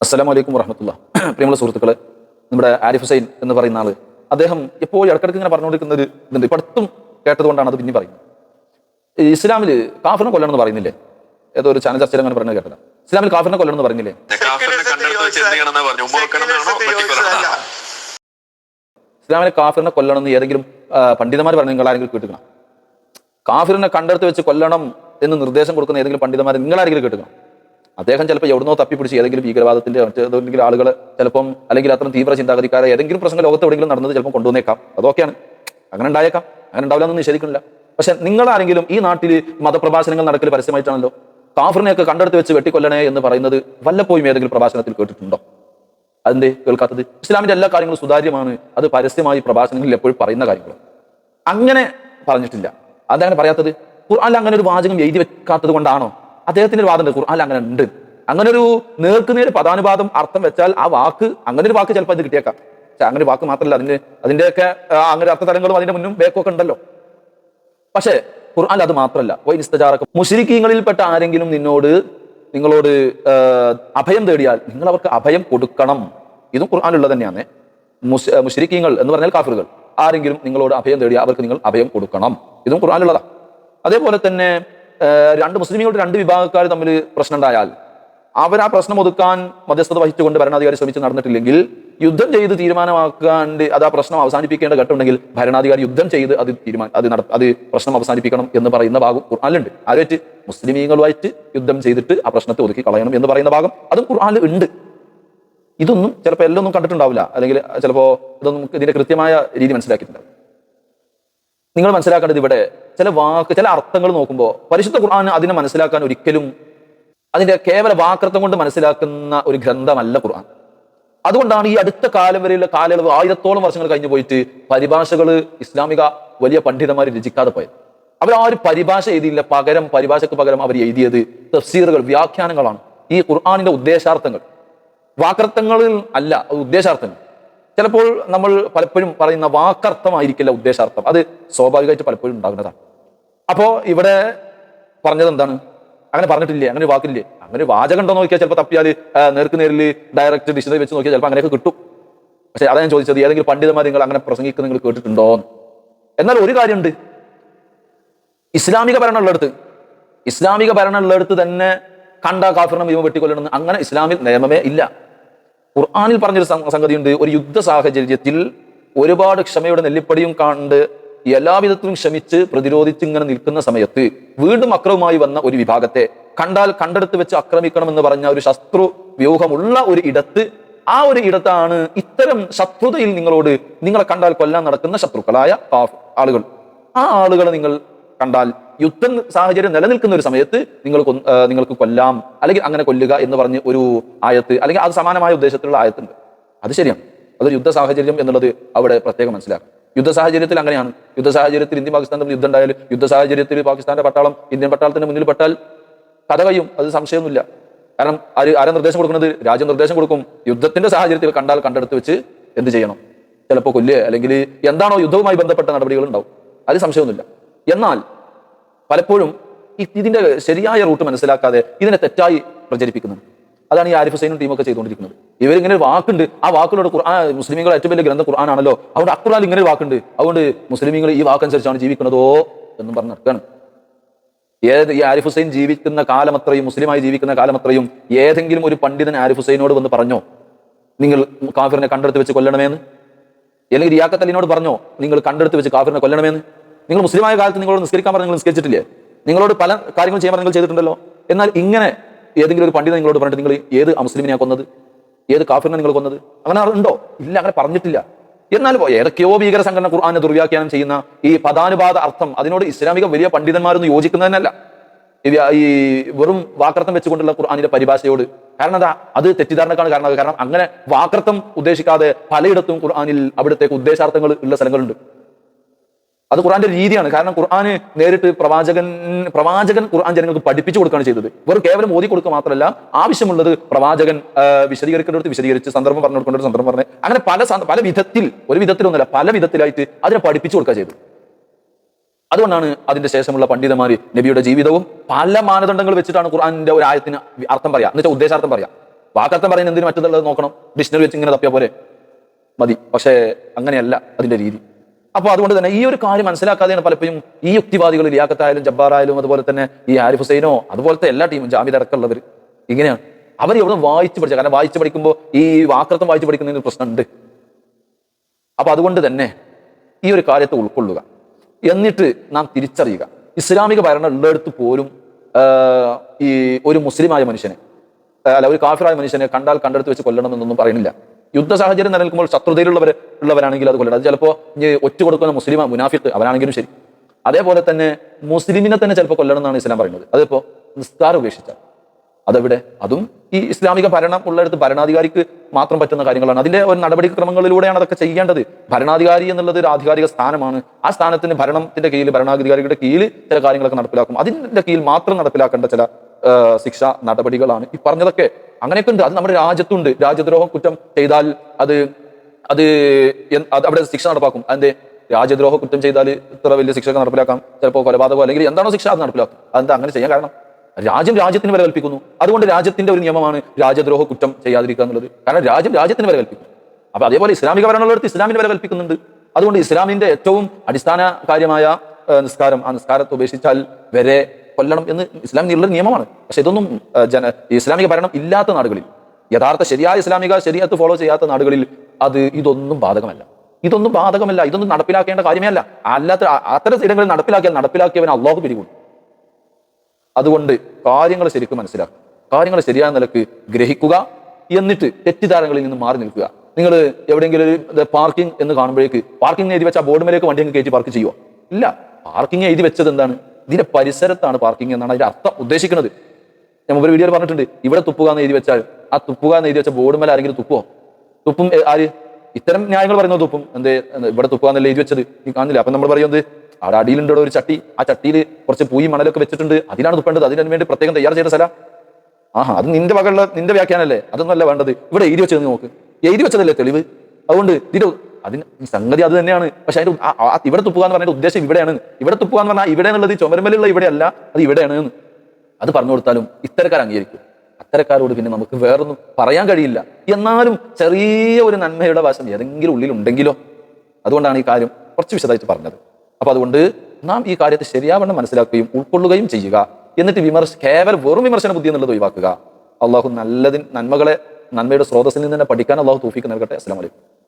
കാഫറിനെ വലൈക്കും പറഞ്ഞു? വറഹമത്തുള്ള. പ്രിയമുള്ള സുഹൃത്തുക്കളെ നമ്മുടെ ആരിഫ് ഹുസൈൻ എന്ന് പറയുന്ന ആൾ അദ്ദേഹം എപ്പോഴും ഇടക്കിടക്ക് ഇങ്ങനെ പറഞ്ഞുകൊണ്ടിരിക്കുന്ന ഒരു ഇതുണ്ട്. ഇപ്പൊ അടുത്തും കേട്ടതുകൊണ്ടാണ് അത് പിന്നെ പറയുന്നത്. ഇസ്ലാമിൽ കാഫറിനെ കൊല്ലണം എന്ന് പറയുന്നില്ലേ? ഏതോ ഒരു ചാനൽ ചർച്ചയിൽ അങ്ങനെ പറഞ്ഞത് കേട്ടില്ല ഇസ്ലാമിൽ കാഫറിനെ കൊല്ലണം എന്ന് പറഞ്ഞില്ലേ പറഞ്ഞു? ഇസ്ലാമിലെ കാഫിറിനെ കൊല്ലണം എന്ന് ഏതെങ്കിലും പണ്ഡിതന്മാർ പറഞ്ഞു നിങ്ങൾ ആരെങ്കിലും കേട്ടുക്കണം കാഫിറിനെ കണ്ടെടുത്ത് വെച്ച് കൊല്ലണം എന്ന് നിർദ്ദേശം കൊടുക്കുന്ന ഏതെങ്കിലും പണ്ഡിതന്മാരെ നിങ്ങളാരെങ്കിലും കേട്ടുക്കണം അദ്ദേഹം ചിലപ്പോൾ എവിടുന്നോ തപ്പിപ്പിടിച്ച് ഏതെങ്കിലും ഭീകരവാദത്തിന്റെ ഏതെങ്കിലും ആളുകൾ ചിലപ്പം അല്ലെങ്കിൽ അത്രയും തീവ്ര ചിന്താഗതിക്കാരെ ഏതെങ്കിലും പ്രശ്നം ലോകത്ത് എവിടെയെങ്കിലും നടന്നത് ചിലപ്പോൾ കൊണ്ടുവന്നേക്കാം. അതൊക്കെയാണ്. അങ്ങനെ ഉണ്ടായേക്കാം. അങ്ങനെ ഉണ്ടാവില്ല എന്ന് നിഷേധിക്കുന്നില്ല. പക്ഷെ നിങ്ങളാരെങ്കിലും ഈ നാട്ടിൽ മതപ്രഭാഷണങ്ങൾ നടക്കൽ പരസ്യമായിട്ടാണല്ലോ കാഫറിനെയൊക്കെ കണ്ടെടുത്ത് വെച്ച് വെട്ടിക്കൊല്ലണേ എന്ന് പറയുന്നത് വല്ലപ്പോഴും ഏതെങ്കിലും പ്രഭാഷണത്തിൽ കേട്ടിട്ടുണ്ടോ? അതിന്റെ കേൾക്കാത്തത്? ഇസ്ലാമിന്റെ എല്ലാ കാര്യങ്ങളും സുതാര്യമാണ്. അത് പരസ്യമായി പ്രഭാഷണങ്ങളിൽ എപ്പോഴും പറയുന്ന കാര്യങ്ങൾ അങ്ങനെ പറഞ്ഞിട്ടില്ല. അതങ്ങനെ പറയാത്തത്? ഖുർആാനിൽ അങ്ങനെ ഒരു വാചകം എഴുതി വെക്കാത്തത് കൊണ്ടാണോ? അദ്ദേഹത്തിന്റെ ഒരു വാദമുണ്ട് ഖുർആാനിൽ അങ്ങനെ ഉണ്ട്. അങ്ങനെ ഒരു നേർക്കുന്നതിന് പദാനുപാതം അർത്ഥം വെച്ചാൽ ആ വാക്ക് അങ്ങനെ ഒരു വാക്ക് ചിലപ്പോൾ അത് കിട്ടിയേക്കാം. അങ്ങനെ വാക്ക് മാത്രമല്ല അതിന്റെ അതിന്റെയൊക്കെ അങ്ങനെ അർത്ഥതലങ്ങളും അതിന്റെ മുന്നും ബേക്കൊക്കെ ഉണ്ടല്ലോ. പക്ഷേ ഖുർആൻ അത് മാത്രമല്ല. വൈനിസ്തജാറക്കം മുഷിരിക്കീങ്ങളിൽപ്പെട്ട ആരെങ്കിലും നിന്നോട് നിങ്ങളോട് അഭയം തേടിയാൽ നിങ്ങൾ അവർക്ക് അഭയം കൊടുക്കണം. ഇതും ഖുർആാനുള്ളത് തന്നെയാണ്. മുഷിരിക്കീങ്ങൾ എന്ന് പറഞ്ഞാൽ കാഫിറുകൾ. ആരെങ്കിലും നിങ്ങളോട് അഭയം തേടിയാൽ അവർക്ക് നിങ്ങൾ അഭയം കൊടുക്കണം. ഇതും ഖുർആാനുള്ളതാ അതേപോലെ തന്നെ രണ്ട് മുസ്ലിമുകളുടെ രണ്ട് വിഭാഗക്കാർ തമ്മിൽ പ്രശ്നം ഉണ്ടായാൽ അവർ ആ പ്രശ്നം ഒതുക്കാൻ മധ്യസ്ഥത വഹിച്ചുകൊണ്ട് ഭരണാധികാരി ശ്രമിച്ച് നടന്നിട്ടില്ലെങ്കിൽ യുദ്ധം ചെയ്ത് തീരുമാനമാക്കാണ്ട് അത് ആ പ്രശ്നം അവസാനിപ്പിക്കേണ്ട ഘട്ടമുണ്ടെങ്കിൽ ഭരണാധികാരി യുദ്ധം ചെയ്ത് അത് തീരുമാനം അത് നട അത് പ്രശ്നം അവസാനിപ്പിക്കണം എന്ന് പറയുന്ന ഭാഗം ഖുർആാനിലുണ്ട്. ആരുമായിട്ട് മുസ്ലിമീങ്ങളുമായിട്ട് യുദ്ധം ചെയ്തിട്ട് ആ പ്രശ്നത്തെ ഒതുക്കി കളയണം എന്ന് പറയുന്ന ഭാഗം അതും ഖുർആാനിൽ ഉണ്ട്. ഇതൊന്നും ചിലപ്പോൾ എല്ലാം ഒന്നും കണ്ടിട്ടുണ്ടാവില്ല. അല്ലെങ്കിൽ ചിലപ്പോൾ ഇതൊന്നും ഇതിന്റെ കൃത്യമായ രീതി മനസ്സിലാക്കിയിട്ടുണ്ടാവും നിങ്ങൾ മനസ്സിലാക്കേണ്ടത് ഇവിടെ ചില വാക്ക് ചില അർത്ഥങ്ങൾ നോക്കുമ്പോൾ പരിശുദ്ധ ഖുർആൻ അതിനെ മനസ്സിലാക്കാൻ ഒരിക്കലും അതിന്റെ കേവല വാക്കർത്ഥം കൊണ്ട് മനസ്സിലാക്കുന്ന ഒരു ഗ്രന്ഥമല്ല ഖുർആൻ. അതുകൊണ്ടാണ് ഈ അടുത്ത കാലം വരെയുള്ള കാലയളവ് ആയിരത്തോളം വർഷങ്ങൾ കഴിഞ്ഞു പോയിട്ട് പരിഭാഷകൾ ഇസ്ലാമിക വലിയ പണ്ഡിതന്മാർ രചിക്കാതെ പോയത്. ഒരു പരിഭാഷ എഴുതിയില്ല. പകരം പരിഭാഷയ്ക്ക് പകരം അവർ എഴുതിയത് തഫ്സീറുകൾ വ്യാഖ്യാനങ്ങളാണ്. ഈ ഖുർആാനിന്റെ ഉദ്ദേശാർത്ഥങ്ങൾ. വാക്കർത്ഥങ്ങളിൽ അല്ല ഉദ്ദേശാർത്ഥങ്ങൾ. ചിലപ്പോൾ നമ്മൾ പലപ്പോഴും പറയുന്ന വാക്കർത്ഥമായിരിക്കില്ല ഉദ്ദേശാർത്ഥം. അത് സ്വാഭാവികമായിട്ട് പലപ്പോഴും ഉണ്ടാകുന്നതാണ്. അപ്പോ ഇവിടെ പറഞ്ഞത് എന്താണ്? അങ്ങനെ പറഞ്ഞിട്ടില്ലേ? അങ്ങനെ ഒരു വാക്കില്ലേ? അങ്ങനെ വാചകം ഉണ്ടോ നോക്കിയാൽ ചിലപ്പോൾ തപ്പിയാൽ നേർക്ക് നേരിൽ ഡയറക്റ്റ് ഡിക്ഷണറി വെച്ച് നോക്കിയാൽ ചിലപ്പോൾ അങ്ങനെയൊക്കെ കിട്ടും. പക്ഷെ അതാ ഞാൻ ചോദിച്ചത് ഏതെങ്കിലും പണ്ഡിതന്മാർ നിങ്ങൾ അങ്ങനെ പ്രസംഗിക്കുന്ന നിങ്ങൾ കേട്ടിട്ടുണ്ടോ എന്നാൽ ഒരു കാര്യമുണ്ട്. ഇസ്ലാമിക ഭരണമുള്ളിടത്ത് ഇസ്ലാമിക ഭരണമുള്ളിടത്ത് തന്നെ കണ്ട കാഫിറിനെ മിനിമം വെട്ടിക്കൊല്ലണമെന്ന് അങ്ങനെ ഇസ്ലാമിൽ നിയമമേ ഇല്ല. ഖുർആാനിൽ പറഞ്ഞൊരു സംഗതിയുണ്ട്. ഒരു യുദ്ധ സാഹചര്യത്തിൽ ഒരുപാട് ക്ഷമയുടെ നെല്ലിപ്പടിയും കണ്ട് എല്ലാവിധത്തിലും ശ്രമിച്ച് പ്രതിരോധിച്ച് ഇങ്ങനെ നിൽക്കുന്ന സമയത്ത് വീണ്ടും അക്രമമായി വന്ന ഒരു വിഭാഗത്തെ കണ്ടാൽ കണ്ടെടുത്ത് വെച്ച് ആക്രമിക്കണമെന്ന് പറഞ്ഞ ഒരു ശത്രു വ്യൂഹമുള്ള ഒരു ഇടത്ത് ആ ഒരു ഇടത്താണ് ഇത്തരം ശത്രുതയിൽ നിങ്ങളോട് നിങ്ങളെ കണ്ടാൽ കൊല്ലാൻ നടക്കുന്ന ശത്രുക്കളായ ആളുകൾ. ആ ആളുകളെ നിങ്ങൾ കണ്ടാൽ യുദ്ധ സാഹചര്യം നിലനിൽക്കുന്ന ഒരു സമയത്ത് നിങ്ങൾ നിങ്ങൾക്ക് കൊല്ലാം അല്ലെങ്കിൽ അങ്ങനെ കൊല്ലുക എന്ന് പറഞ്ഞ് ഒരു ആയത്ത് അല്ലെങ്കിൽ അത് സമാനമായ ഉദ്ദേശത്തിലുള്ള ആയത്തുണ്ട്. അത് ശരിയാണ്. അതൊരു യുദ്ധ സാഹചര്യം എന്നുള്ളത് അവിടെ പ്രത്യേകം മനസ്സിലാക്കും. യുദ്ധ സാഹചര്യത്തിൽ അങ്ങനെയാണ്. യുദ്ധ സാഹചര്യത്തിൽ ഇന്ത്യ പാകിസ്ഥാൻ തമ്മിൽ യുദ്ധം ഉണ്ടായാൽ യുദ്ധ സാഹചര്യത്തിൽ പാകിസ്ഥാന്റെ പട്ടാളം ഇന്ത്യൻ പട്ടാളത്തിന് മുന്നിൽ പെട്ടാൽ കഥ കഴിയും. അത് സംശയമൊന്നുമില്ല. കാരണം ആര് ആരാ നിർദ്ദേശം കൊടുക്കുന്നത്? രാജ്യം നിർദ്ദേശം കൊടുക്കും. യുദ്ധത്തിന്റെ സാഹചര്യത്തിൽ കണ്ടാൽ കണ്ടെടുത്ത് വെച്ച് എന്ത് ചെയ്യണം? ചിലപ്പോൾ കൊല്ലുക. അല്ലെങ്കിൽ എന്താണോ യുദ്ധവുമായി ബന്ധപ്പെട്ട നടപടികൾ ഉണ്ടാവും. അത് സംശയമൊന്നുമില്ല. എന്നാൽ പലപ്പോഴും ഇതിന്റെ ശരിയായ റൂട്ട് മനസ്സിലാക്കാതെ ഇതിനെ തെറ്റായി പ്രചരിപ്പിക്കുന്നുണ്ട്. അതാണ് ഈ ആരിഫ് ഹുസൈനും ടീമൊക്കെ ചെയ്തുകൊണ്ടിരിക്കുന്നത്. ഇവരിങ്ങനെ വാക്കുണ്ട്. ആ വാക്കിലൂടെ ആ മുസ്ലിമുകൾ ഏറ്റവും വലിയ ഗ്രന്ഥ ഖുർആാനാണല്ലോ. അതുകൊണ്ട് അക്കുറാൻ ഇങ്ങനെ വാക്കുണ്ട്. അതുകൊണ്ട് മുസ്ലിമുകൾ ഈ വാക്കനുസരിച്ചാണ് ജീവിക്കുന്നതോ എന്നും പറഞ്ഞ് നടക്കുകയാണ് ഏത് ഈ ആരിഫ് ഹുസൈൻ ജീവിക്കുന്ന കാലമത്രയും മുസ്ലിമായി ജീവിക്കുന്ന കാലമത്രയും ഏതെങ്കിലും ഒരു പണ്ഡിതൻ ആരിഫ് ഹുസൈനോട് വന്ന് പറഞ്ഞോ? നിങ്ങൾ കാഫിറിനെ കണ്ടെടുത്ത് വെച്ച് കൊല്ലണമെന്ന്? അല്ലെങ്കിൽ റിയാക്കത്ത് അലിനോട് പറഞ്ഞോ? നിങ്ങൾ കണ്ടെടുത്ത് വെച്ച് കാഫിറിനെ കൊല്ലണമെന്ന്? നിങ്ങൾ മുസ്ലിമായ കാലത്ത് നിങ്ങളോട് നിസ്കരിക്കാൻ പറഞ്ഞു നിങ്ങൾ നിസ്കരിച്ചിട്ടില്ലേ? നിങ്ങളോട് പല കാര്യങ്ങൾ ചെയ്യാൻ പറഞ്ഞു നിങ്ങൾ ചെയ്തിട്ടുണ്ടല്ലോ? എന്നാൽ ഇങ്ങനെ ഏതെങ്കിലും ഒരു പണ്ഡിതൻ നിങ്ങളോട് പറഞ്ഞിട്ട് നിങ്ങൾ ഏത് മുസ്ലിമിനെ കൊന്നത്? ഏത് കാഫിറിനെ നിങ്ങൾ കൊന്നത്? അങ്ങനെ ഉണ്ടോ? ഇല്ല അങ്ങനെ പറഞ്ഞിട്ടില്ല. എന്നാൽ ഏതൊക്കെയോ ഭീകര സംഘടന ഖുർആാനെ ദുർവ്യാഖ്യാനം ചെയ്യുന്ന ഈ പദാനുപാത അർത്ഥം അതിനോട് ഇസ്ലാമിക വലിയ പണ്ഡിതന്മാരൊന്നും യോജിക്കുന്നതന്നല്ല. ഈ വെറും വാക്രത്തം വെച്ചുകൊണ്ടുള്ള ഖുർആാനിന്റെ പരിഭാഷയോട്. കാരണം അതാ അത് തെറ്റിദ്ധാരണക്കാണ് കാരണം കാരണം അങ്ങനെ വാക്രത്തം ഉദ്ദേശിക്കാതെ പലയിടത്തും ഖുർആാനിൽ അവിടുത്തെ ഉദ്ദേശാർത്ഥങ്ങൾ ഉള്ള സ്ഥലങ്ങളുണ്ട്. അത് ഖുർആന്റെ രീതിയാണ്. കാരണം ഖുർആന് നേരിട്ട് പ്രവാചകൻ പ്രവാചകൻ ഖുർആൻ ജനങ്ങൾക്ക് പഠിപ്പിച്ചു കൊടുക്കുകയാണ് ചെയ്തത്. വെറും കേവലം ഓതി കൊടുക്കുക മാത്രമല്ല ആവശ്യമുള്ളത് പ്രവാചകൻ വിശദീകരിക്കേണ്ടടുത്ത് വിശദീകരിച്ച് സന്ദർഭം പറഞ്ഞു കൊടുക്കേണ്ട സന്ദർഭം പറഞ്ഞ് അങ്ങനെ പല പല വിധത്തിൽ ഒരു വിധത്തിലൊന്നുമല്ല പല വിധത്തിലായിട്ട് അതിനെ പഠിപ്പിച്ചു കൊടുക്കുക ചെയ്തു. അതുകൊണ്ടാണ് അതിന്റെ ശേഷമുള്ള പണ്ഡിതന്മാർ നബിയുടെ ജീവിതവും പല മാനദണ്ഡങ്ങൾ വെച്ചിട്ടാണ് ഖുർആാനിന്റെ ഒരു ആയത്തിന് അർത്ഥം പറയാം. എന്നുവെച്ചാൽ ഉദ്ദേശാർത്ഥം പറയാം. വാക്കർത്ഥം പറയുന്ന എന്തിനു മറ്റുള്ളത് നോക്കണം. ഡിക്ഷണറി വെച്ച് ഇങ്ങനെ തപ്പിയ പോലെ മതി. പക്ഷേ അങ്ങനെയല്ല അതിന്റെ രീതി. അപ്പൊ അതുകൊണ്ട് തന്നെ ഈ ഒരു കാര്യം മനസ്സിലാക്കാതെയാണ് പലപ്പോഴും ഈ യുക്തിവാദികൾ ലിയാക്കത്തായാലും ജബ്ബാറായാലും അതുപോലെ തന്നെ ഈ ആരിഫ് ഹുസൈനോ അതുപോലത്തെ എല്ലാ ടീമും ജാമ്യത അടക്കമുള്ളവർ. ഇങ്ങനെയാണ്. അവർ എവിടെ വായിച്ചു പഠിച്ച കാരണം വായിച്ചു പഠിക്കുമ്പോൾ ഈ വാക്രത്വം വായിച്ചു പഠിക്കുന്നതിന് പ്രശ്നമുണ്ട്. അപ്പൊ അതുകൊണ്ട് തന്നെ ഈ ഒരു കാര്യത്തെ ഉൾക്കൊള്ളുക. എന്നിട്ട് നാം തിരിച്ചറിയുക. ഇസ്ലാമിക ഭരണം ഉള്ളിടത്ത് പോലും ഈ ഒരു മുസ്ലിമായ മനുഷ്യനെ അല്ല ഒരു കാഫിറായ മനുഷ്യനെ കണ്ടാൽ കണ്ടെടുത്ത് വെച്ച് കൊല്ലണം എന്നൊന്നും പറയുന്നില്ല. യുദ്ധ സാഹചര്യം നിലനിൽക്കുമ്പോൾ ശത്രുതയിലുള്ളവർ ഉള്ളവരാണെങ്കിൽ അത് കൊല്ലണം. അത് ചിലപ്പോൾ ഒറ്റ കൊടുക്കുന്ന മുസ്ലിം മുനാഫിക്ക് അവരാണെങ്കിലും ശരി. അതേപോലെ തന്നെ മുസ്ലിമിനെ തന്നെ ചിലപ്പോൾ കൊല്ലണം എന്നാണ് ഇസ്ലാം പറയുന്നത്. അതിപ്പോൾ നിസ്കാരം ഉപേക്ഷിച്ചാൽ. അതെവിടെ? അതും ഈ ഇസ്ലാമിക ഭരണം ഉള്ളിടത്ത് ഭരണാധികാരിക്ക് മാത്രം പറ്റുന്ന കാര്യങ്ങളാണ്. അതിന്റെ ഒരു നടപടിക്രമങ്ങളിലൂടെയാണ് അതൊക്കെ ചെയ്യേണ്ടത്. ഭരണാധികാരി എന്നുള്ളത് ഒരു ആധികാരിക സ്ഥാനമാണ്. ആ സ്ഥാനത്തിന് ഭരണത്തിന്റെ കീഴിൽ ഭരണാധികാരികളുടെ കീഴിൽ ചില കാര്യങ്ങളൊക്കെ നടപ്പിലാക്കും. അതിന്റെ കീഴിൽ മാത്രം നടപ്പിലാക്കേണ്ട ചില ശിക്ഷ നടപടികളാണ് ഈ പറഞ്ഞതൊക്കെ. അങ്ങനെയൊക്കെ ഉണ്ട് അത് നമ്മുടെ രാജ്യത്തുണ്ട്. രാജ്യദ്രോഹം കുറ്റം ചെയ്താൽ അത് അത് അത് അവിടെ ശിക്ഷ നടപ്പാക്കും. അതിന്റെ രാജ്യദ്രോഹ കുറ്റം ചെയ്താൽ ഇത്ര വലിയ ശിക്ഷ നടപ്പിലാക്കാം. ചിലപ്പോൾ കൊലപാതകമോ അല്ലെങ്കിൽ എന്താണോ ശിക്ഷ അത് നടപ്പിലാക്കും. അതെന്താ അങ്ങനെ ചെയ്യാൻ കാരണം? രാജ്യം രാജ്യത്തിന് വരെ കൽപ്പിക്കുന്നു അതുകൊണ്ട് രാജ്യത്തിന്റെ ഒരു നിയമമാണ് രാജ്യദ്രോഹ കുറ്റം ചെയ്യാതിരിക്കുക എന്നുള്ളത്. കാരണം രാജ്യം രാജ്യത്തിന് വരെ കൽപ്പിക്കും അപ്പൊ അതേപോലെ ഇസ്ലാമിക ഭരണമുള്ളിടത്ത് ഇസ്ലാമിന് വരെ കൽപ്പിക്കുന്നുണ്ട് അതുകൊണ്ട് ഇസ്ലാമിന്റെ ഏറ്റവും അടിസ്ഥാന കാര്യമായ നിസ്കാരം. ആ നിസ്കാരത്തെ ഉപേക്ഷിച്ചാൽ വരെ കൊല്ലണം എന്ന് ഇസ്ലാം നീളുള്ള നിയമമാണ്. പക്ഷെ ഇതൊന്നും ജന ഇസ്ലാമിക ഭരണം ഇല്ലാത്ത നാടുകളിൽ യഥാർത്ഥ ശരിയായ ഇസ്ലാമിക ശരിയത്ത് ഫോളോ ചെയ്യാത്ത നാടുകളിൽ അത് ഇതൊന്നും ബാധകമല്ല. ഇതൊന്നും ബാധകമല്ല. ഇതൊന്നും നടപ്പിലാക്കേണ്ട കാര്യമേ അല്ല. അല്ലാത്ത അത്തരം ഇടങ്ങളിൽ നടപ്പിലാക്കിയാൽ നടപ്പിലാക്കിയവൻ അള്ളാഹു പിരികൂടും. അതുകൊണ്ട് കാര്യങ്ങൾ ശരിക്കും മനസ്സിലാക്കുക. കാര്യങ്ങൾ ശരിയായ നിലയ്ക്ക് ഗ്രഹിക്കുക. എന്നിട്ട് തെറ്റിദ്ധാരണകളിൽ നിന്ന് മാറി നിൽക്കുക. നിങ്ങൾ എവിടെയെങ്കിലും ഒരു പാർക്കിംഗ് എന്ന് കാണുമ്പോഴേക്ക് പാർക്കിംഗ് എഴുതി വെച്ച ബോർഡ് മേലേക്ക് വണ്ടി കയറ്റി പാർക്ക് ചെയ്യുമോ ഇല്ല. പാർക്കിംഗ് എഴുതി വെച്ചത് എന്താണ്? ഇതിന്റെ പരിസരത്താണ് പാർക്കിംഗ് എന്നാണ് അതിന്റെ അർത്ഥം ഉദ്ദേശിക്കുന്നത്. ഞാൻ മുമ്പ് വീഡിയോയിൽ പറഞ്ഞിട്ടുണ്ട്. ഇവിടെ തുപ്പുക എന്ന് എഴുതി വെച്ചാൽ ആ തുപ്പുക എന്ന് എഴുതി വെച്ച ബോർഡ് മേലെ ആരെങ്കിലും തുപ്പോ തുപ്പും ആര്? ഇത്തരം ന്യായങ്ങൾ പറയുന്നത് തുപ്പും. എന്ത് ഇവിടെ തുപ്പുക എന്നല്ല എഴുതി വെച്ചത്? നീ കാണുന്നില്ല അപ്പൊ നമ്മൾ പറയുന്നത് അവിടെ അടിയിലുണ്ട് ഒരു ചട്ടി. ആ ചട്ടിയിൽ കുറച്ച് പൂയി മണലൊക്കെ വെച്ചിട്ടുണ്ട്. അതിനാണ് തുപ്പേണ്ടത്. അതിനു വേണ്ടി പ്രത്യേകം തയ്യാർ ചെയ്ത സ്ഥലം. ആഹാ അത് നിന്റെ വകളുടെ നിന്റെ വ്യാഖ്യാനല്ലേ? അതൊന്നല്ല വേണ്ടത്. ഇവിടെ എഴുതി വെച്ചത് നോക്ക്. എഴുതി വെച്ചതല്ലേ തെളിവ്? അതുകൊണ്ട് ഇതിന്റെ അതിന് സംഗതി അത് തന്നെയാണ്. പക്ഷെ അതിന്റെ ഇവിടെ തുപ്പുക എന്ന് പറഞ്ഞ ഉദ്ദേശം ഇവിടെയാണ്. ഇവിടെ തുപ്പുക എന്ന് പറഞ്ഞാൽ ഇവിടെ എന്നുള്ളത് ചുമരമലുള്ള ഇവിടെയല്ല അത് ഇവിടെയാണ് എന്ന് അത് പറഞ്ഞു കൊടുത്താലും ഇത്തരക്കാർ അംഗീകരിക്കും. അത്തരക്കാരോട് പിന്നെ നമുക്ക് വേറൊന്നും പറയാൻ കഴിയില്ല. എന്നാലും ചെറിയ ഒരു നന്മയുടെ വശം ഏതെങ്കിലും ഉള്ളിൽ ഉണ്ടെങ്കിലോ അതുകൊണ്ടാണ് ഈ കാര്യം കുറച്ച് വിശദമായിട്ട് പറഞ്ഞത്. അപ്പൊ അതുകൊണ്ട് നാം ഈ കാര്യത്തെ ശരിയാവണ്ണം മനസ്സിലാക്കുകയും ഉൾക്കൊള്ളുകയും ചെയ്യുക. എന്നിട്ട് വിമർശ കേവലം വെറും വിമർശന ബുദ്ധി എന്നുള്ളത് ഒഴിവാക്കുക. അള്ളാഹു നല്ലതിന് നന്മകളെ നന്മയുടെ സ്രോതസ്സിൽ നിന്ന് തന്നെ പഠിക്കാൻ അള്ളാഹു തൂഫിക്ക് നൽകട്ടെ. അസ്സാം വലൈക്കും